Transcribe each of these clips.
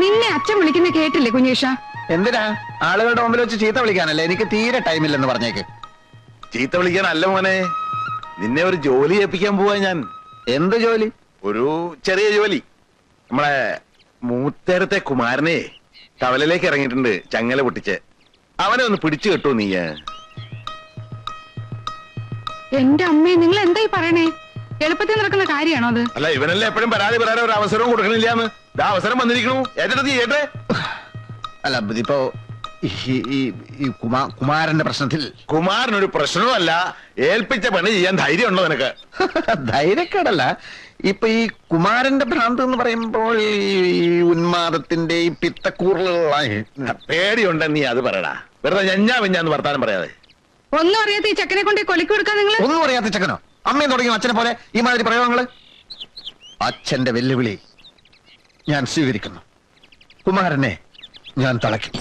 നിന്നെ അച്ഛൻ വിളിക്കുന്ന കേട്ടില്ലേ കുഞ്ഞേഷ? എന്തിനാ? ആളുകളുടെ മുമ്പിൽ വെച്ച് ചീത്ത വിളിക്കാനല്ലേ? എനിക്ക് തീരെ ടൈമില്ലെന്ന് പറഞ്ഞേക്ക്. ചീത്ത വിളിക്കാനല്ല മോനെ. നിന്നെ ഒരു ജോലി ഏൽപ്പിക്കാൻ പോവാ ഞാൻ. എന്ത് ജോലി? ഒരു ചെറിയ ജോലി. നമ്മളെ മൂത്തേരത്തെ കുമാരനെ കവലയിലേക്ക് ഇറങ്ങിയിട്ടുണ്ട് ചങ്ങല പൊട്ടിച്ച്. അവനെ ഒന്ന് പിടിച്ചു കെട്ടു നീ എന്റെ അമ്മേ നിങ്ങൾ എന്തായി പറയണേ? എളുപ്പത്തിൽ നടക്കുന്ന കാര്യമാണോ അത്? അല്ല ഇവനല്ലേ എപ്പോഴും പരാതി പറയാൻ ഒരു അവസരവും കൊടുക്കണില്ല അവസരം വന്നിരിക്കണു. ഏറ്റെടുത്ത് ചെയ്യട്ടെ? അല്ല ഇതിപ്പോ ഈ- കുമാരന്റെ പ്രശ്നത്തിൽ. കുമാരനൊരു പ്രശ്നവുമല്ല ഏൽപ്പിച്ച പണി ചെയ്യാൻ ധൈര്യം ഉണ്ടോ നിനക്ക്? ധൈര്യക്കേടല്ല. ഇപ്പൊ ഈ കുമാരന്റെ ഭ്രാന്ത് എന്ന് പറയുമ്പോൾ ഈ ഉന്മാദത്തിന്റെ ഈ പിത്തക്കൂറലുകളായി പേടിയുണ്ടെന്ന് നീ അത് പറയടാ. വെറുതെ ഞഞ്ഞാ വിഞ്ഞാന്ന് വർത്താനം പറയാതെ. ഒന്നും അറിയാത്ത ഈ ചക്കനെ കൊണ്ട് കൊലക്ക് കൊടുക്കാൻ നിങ്ങൾ ഒന്നും അറിയാത്ത ചെക്കനോ? അമ്മയും തുടങ്ങിയ അച്ഛനെ പോലെ ഈ മാതിരി പ്രയോഗങ്ങൾ അച്ഛന്റെ വെല്ലുവിളി ഞാൻ സ്വീകരിക്കുന്നു. കുമാരനെ ഞാൻ തളയ്ക്കും.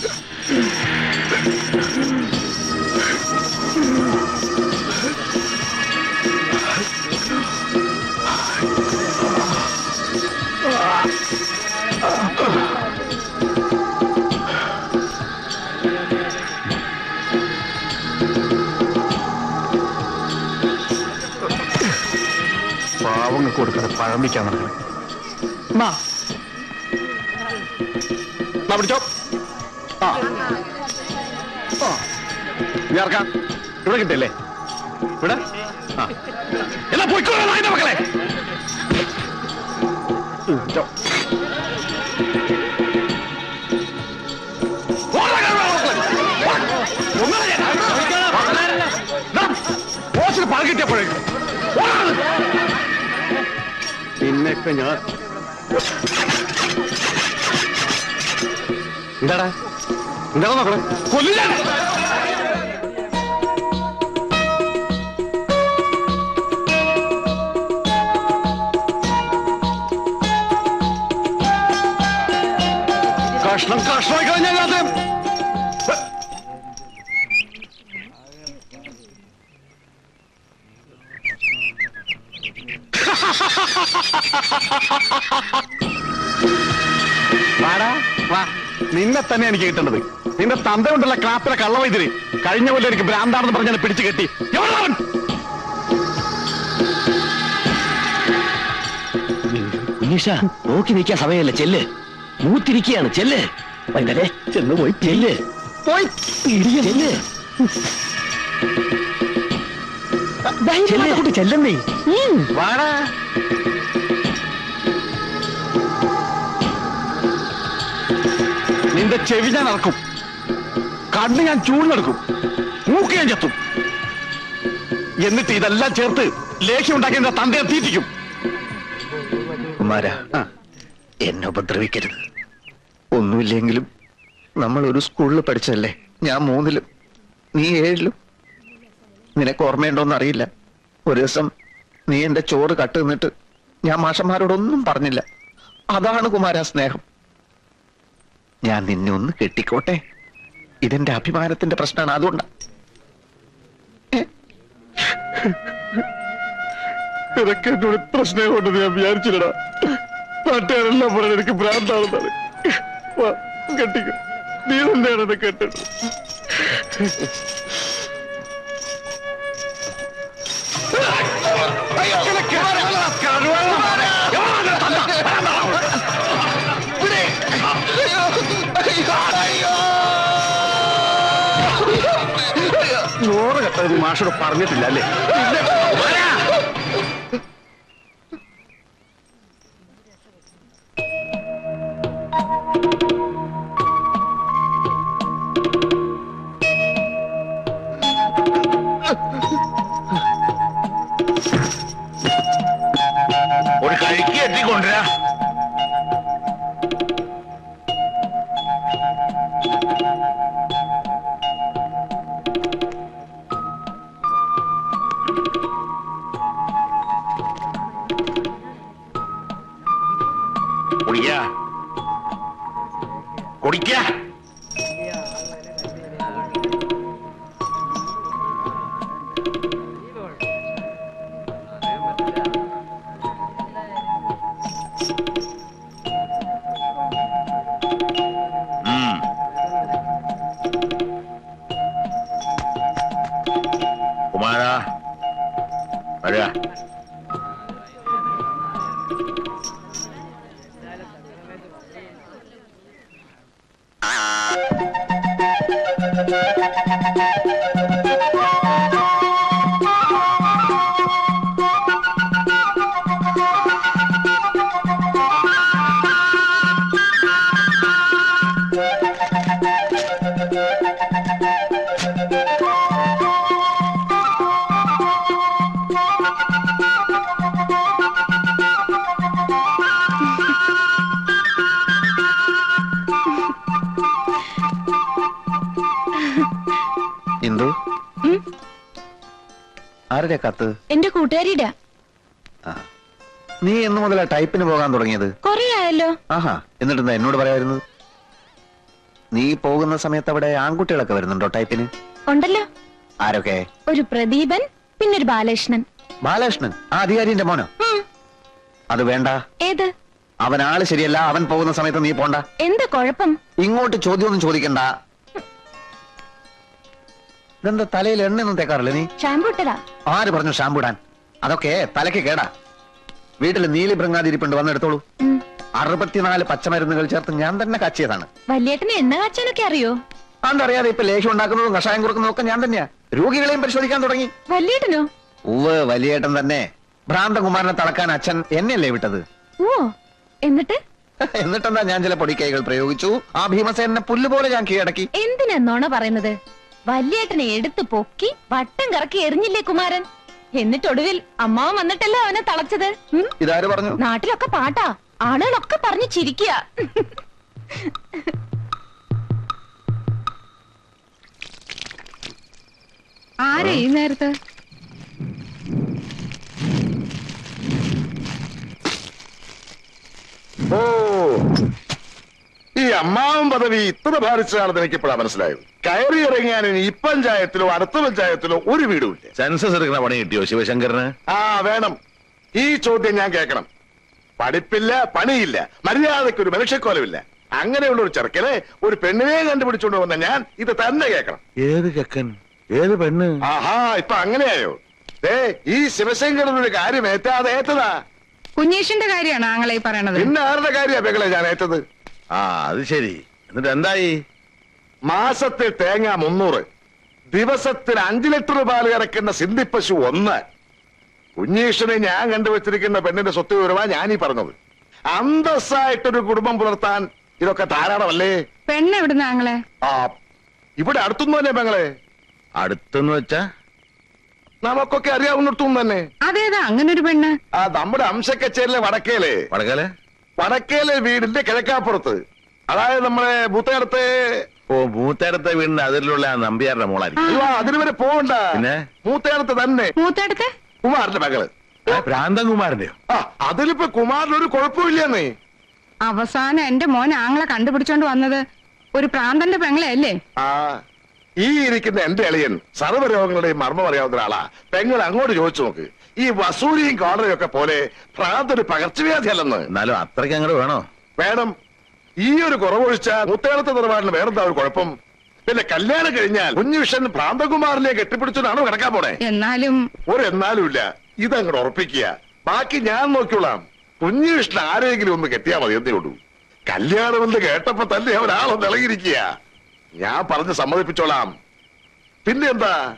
പാവങ്ങൾക്ക് കൊടുക്കാതെ പഴമ്പിക്കാൻ നടക്കണം. പിടിച്ചോ. ആ. ഇറക്കാം. ഇവിടെ കിട്ടില്ലേ ഇവിടെ? ആ. എന്നാ പോയിക്കോളാം നായന്റെ മക്കളെ. ഓച്ചിന് പാൽ കിട്ടിയപ്പോഴേക്കും. ഞാൻ എന്താടാ? എന്താ നോക്കണേ കൊല്ലില്ല കഷ്ണം കഷ്ണമായി കളഞ്ഞാൽ വാ. നിന്നെ തന്നെ എനിക്ക് കിട്ടേണ്ടത്. നിന്റെ തന്ത കൊണ്ടുള്ള ക്ലാപ്പിലെ കള്ളവൈദ്യര് കഴിഞ്ഞ കൊല്ലം എനിക്ക് ഭ്രാന്താണെന്ന് പറഞ്ഞാൽ പിടിച്ചു കെട്ടി? ഉണ്ണീഷ നോക്കി നിൽക്കാൻ സമയമല്ല. ചെല്ല്. മൂത്തിരിക്കുകയാണ്. ചെല്ല്. വൈകുന്നേരെ ചെന്ന് പോയി. ചെല്ല്. പോയി. ചെല്ല്. ചെല്ലുന്നേ വാടാ. നിന്റെ ചെവി ഞാൻ അറക്കും കണ്ണ് ഞാൻ ചൂടിനെടുക്കും മൂക്ക് ഞാൻ ചത്തും. എന്നിട്ട് ഇതെല്ലാം ചേർത്ത് ലേഖ്യം ഉണ്ടാക്കി എന്റെ തന്തയെ തീറ്റിക്കും. എന്നെ ഉപദ്രവിക്കരുത്. ഒന്നുമില്ലെങ്കിലും നമ്മൾ ഒരു സ്കൂളിൽ പഠിച്ചല്ലേ ഞാൻ മൂന്നിലും നീ ഏഴിലും. നിനക്ക് ഓർമ്മയുണ്ടോന്ന് അറിയില്ല. ഒരു ദിവസം നീ എന്റെ ചോറ് കട്ട് നിന്നിട്ട് ഞാൻ മാഷന്മാരോടൊന്നും പറഞ്ഞില്ല. അതാണ് കുമാര സ്നേഹം. ഞാൻ നിന്നെ ഒന്ന് കെട്ടിക്കോട്ടെ? ഇതെന്റെ അഭിമാനത്തിന്റെ പ്രശ്നമാണ് അതുകൊണ്ടാ. ഇതൊക്കെ എന്നോട് ഇത്ര സ്നേഹമുണ്ടെന്ന് ഞാൻ വിചാരിച്ചില്ലടാ. നാട്ടുകാരെല്ലാം പറഞ്ഞ എനിക്ക് ഭ്രാന്താണെന്നാണ്. കെട്ടിക്കോ. നീ തന്നെയാണ് എന്നെ കെട്ടത് കെട്ടത് മാഷോട് പറഞ്ഞിട്ടില്ല അല്ലേ? ഒരു കഴിക്ക് എത്തിക്കൊണ്ടുവരാ. കുമാര വരിക. ഇന്ദു ആരുടെ കത്ത്? എന്റെ കൂട്ടുകാരിയുടെ. നീ എന്ന് മുതലാ ടൈപ്പിന് പോകാൻ തുടങ്ങിയത്? കൊറേ ആയല്ലോ. ആഹാ എന്നിട്ടെന്താ എന്നോട് പറയായിരുന്നത് നീ പോകുന്ന സമയത്ത് അവിടെ ആൺകുട്ടികളൊക്കെ വരുന്നുണ്ടോ ടൈപ്പിന്? ഉണ്ടല്ലോ. ആരൊക്കെ? ഒരു പ്രദീപൻ പിന്നെ ഒരു ബാലകൃഷ്ണൻ. ബാലകൃഷ്ണൻ? ആ അധികാരിന്റെ മോനോ? അത് വേണ്ട. ഏത്? അവൻ ആൾ ശരിയല്ല അവൻ പോകുന്ന സമയത്ത് നീ പോണ്ട. എന്താ കുഴപ്പം? ഇങ്ങോട്ട് ചോദ്യമൊന്നും ചോദിക്കണ്ട. ഇതെന്താ തലയിൽ എണ്ണയൊന്നും തേക്കാറില്ല നീ? ഷാമ്പു ഇട്ടതാ. ആര് പറഞ്ഞു ഷാമ്പു ഇടാൻ അതൊക്കെ തലയ്ക്ക് കേടാ. വീട്ടിൽ നീലി ഭൃങ്ങാതിരിപ്പുണ്ട് വന്നെടുത്തോളൂ. അറുപത്തിനാല് പച്ചമരുന്നുകൾ ചേർത്ത് ഞാൻ തന്നെ കാച്ചിയതാണ്. വല്യേട്ടന് എണ്ണ കാച്ചാനൊക്കെ അറിയോ? അതറിയാതെ ഇപ്പൊ ലേഹ്യം ഉണ്ടാക്കുന്നതും കഷായം കൊടുക്കുന്നതും ഒക്കെ ഞാൻ തന്നെയാ. രോഗികളെയും പരിശോധിക്കാൻ തുടങ്ങി. വലിയേട്ടനോ? ഉവ് വലിയേട്ടൻ തന്നെ. ഭ്രാന്തകുമാരനെ തളക്കാൻ അച്ഛൻ എന്നെയല്ലേ വിട്ടത്? ഓ എന്നിട്ട്? എന്നിട്ടെന്താ ഞാൻ ചില പൊടിക്കൈകൾ പ്രയോഗിച്ചു? ആ ഭീമസേനെ പുല്ലുപോലെ ഞാൻ കീഴടക്കി. എന്തിനാ നോണ പറയുന്നത്? വല്യേട്ടനെ എടുത്തു പൊക്കി വട്ടം കറക്കി എറിഞ്ഞില്ലേ കുമാരൻ? എന്നിട്ടൊടുവിൽ അമ്മാവൻ വന്നിട്ടല്ലേ അവനെ തളച്ചത്? ഉം? ഇതാര് പറഞ്ഞു? നാട്ടിലൊക്കെ പാട്ടാ. ആളുകളൊക്കെ പറഞ്ഞു ചിരിക്കുക ആരാ ഈ നേരത്ത്? ഓ അമ്മാവൻ പദവി ഇത്ര ഭാരിച്ചതാണെന്ന് എനിക്ക് ഇപ്പോഴാ മനസ്സിലായത്. കയറി ഇറങ്ങിയാൽ ഇനി ഈ പഞ്ചായത്തിലോ അടുത്ത പഞ്ചായത്തിലോ ഒരു വീടുമില്ല സെൻസസ് എടുക്കുന്ന പണി കിട്ടിയോ ശിവശങ്കരന് ആ വേണം. ഈ ചോദ്യം ഞാൻ കേൾക്കണം. പഠിപ്പില്ല പണിയില്ല. മര്യാദയ്ക്ക് ഒരു മനുഷ്യക്കോലമില്ല. അങ്ങനെയുള്ള ഒരു ചെറുക്കനെ ഒരു പെണ്ണിനെ കണ്ടുപിടിച്ചുകൊണ്ട് വന്ന ഞാൻ ഇത് തന്നെ കേൾക്കണം. ഏത് ചെക്കൻ? ഏത് പെണ്ണ്? ആഹാ ഇപ്പൊ അങ്ങനെയായോ? ഏ ഈ ശിവശങ്കരൻ ഒരു കാര്യം ഏറ്റാതെ ഏറ്റതാ. കുഞ്ഞീഷിന്റെ കാര്യമാണ് ആങ്ങളെ ഈ പറയണത്? പിന്നെ ആരുടെ കാര്യമാ പെങ്ങളെ ഞാൻ ഏറ്റത്? ആ അത് ശരി. എന്നിട്ട് എന്തായി? മാസത്തിൽ തേങ്ങ മുന്നൂറ് ദിവസത്തിൽ അഞ്ചു ലിറ്റർ പാൽ കറക്കുന്ന സിന്ധിപ്പശു ഒന്ന്. കുഞ്ഞീഷനെ ഞാൻ കണ്ടുവച്ചിരിക്കുന്ന പെണ്ണിന്റെ സ്വത്ത് വിവരമാ ഞാനീ പറഞ്ഞത്. അന്തസ്സായിട്ടൊരു കുടുംബം പുലർത്താൻ ഇതൊക്കെ ധാരാളമല്ലേ? പെണ്ണ് എവിടുന്ന ആങ്ങളെ ആ ഇവിടെ അടുത്തൊന്നുമല്ലേ പെങ്ങളെ. അടുത്തെന്ന് വെച്ചാ? നമുക്കൊക്കെ അറിയാവുന്നിടത്തും തന്നെ. അതേതാ അങ്ങനെ ഒരു പെണ്ണ്? ആ നമ്മുടെ അംശക്കച്ചേരിലെ വടക്കേലേ. വടകലെ വടക്കേലെ വീടിന്റെ കിഴക്കാപ്പുറത്ത്. അതായത് നമ്മളെ ബൂത്തേടത്തെ ഓ മൂത്തേടത്തെ വീടിന്റെ അതിലുള്ള ആ നമ്പ്യാരുടെ മോളായിരിക്കും. അയ്യോ അതിന് വരെ പോകണ്ട പിന്നെ? മൂത്തേടത്ത് തന്നെ. മൂത്തേടത്തെ? കുമാറിന്റെ മകൾ. ആ, ഭ്രാന്തകുമാരന്റെയോ ആ അതിലിപ്പോ കുമാറിനൊരു കുഴപ്പമില്ലെന്നേ. അവസാനം എന്റെ മോൻ ആങ്ങളെ കണ്ടുപിടിച്ചോണ്ട് വന്നത് ഒരു പ്രാന്തന്റെ പെങ്ങളെ അല്ലേ ആ ഈ ഇരിക്കുന്ന എന്റെ അളിയൻ സർവരോഗങ്ങളുടെയും മർമ്മം അറിയാവുന്ന ഒരാളാ. പെങ്ങൾ അങ്ങോട്ട് ചോദിച്ചു നോക്ക്. ഈ വസൂരിയും കോളറയും ഒക്കെ പോലെ ഭ്രാന്തൊരു പകർച്ചവ്യാധി അല്ലെന്ന് എന്നാലും അത്രയ്ക്ക് അങ്ങോട്ട് വേണോ? വേണം. ഈ ഒരു കുറവൊഴിച്ച മുത്തേളത്തെ നിലപാടിന് വേറെന്താ ഒരു കുഴപ്പം? പിന്നെ കല്യാണം കഴിഞ്ഞാൽ കുഞ്ഞുവിഷൻ ഭ്രാന്തകുമാറിനെ കെട്ടിപ്പിടിച്ചതാണോ കിടക്കാൻ പോണേ. എന്നാലും ഒരു എന്നാലും ഇല്ല. ഇതങ്ങോട്ട് ഉറപ്പിക്കുക. ബാക്കി ഞാൻ നോക്കിയോളാം കുഞ്ഞുവിഷ്ണൻ ആരെങ്കിലും ഒന്ന് കെട്ടിയാ മതി എന്നേ ഉള്ളൂ. കല്യാണം എന്ന് കേട്ടപ്പോ തന്നെ ഒരാളൊന്ന് ഇളകിയിരിക്കുക. ഞാൻ പറഞ്ഞ് സമ്മതിപ്പിച്ചോളാം. പിന്നെ എന്താ?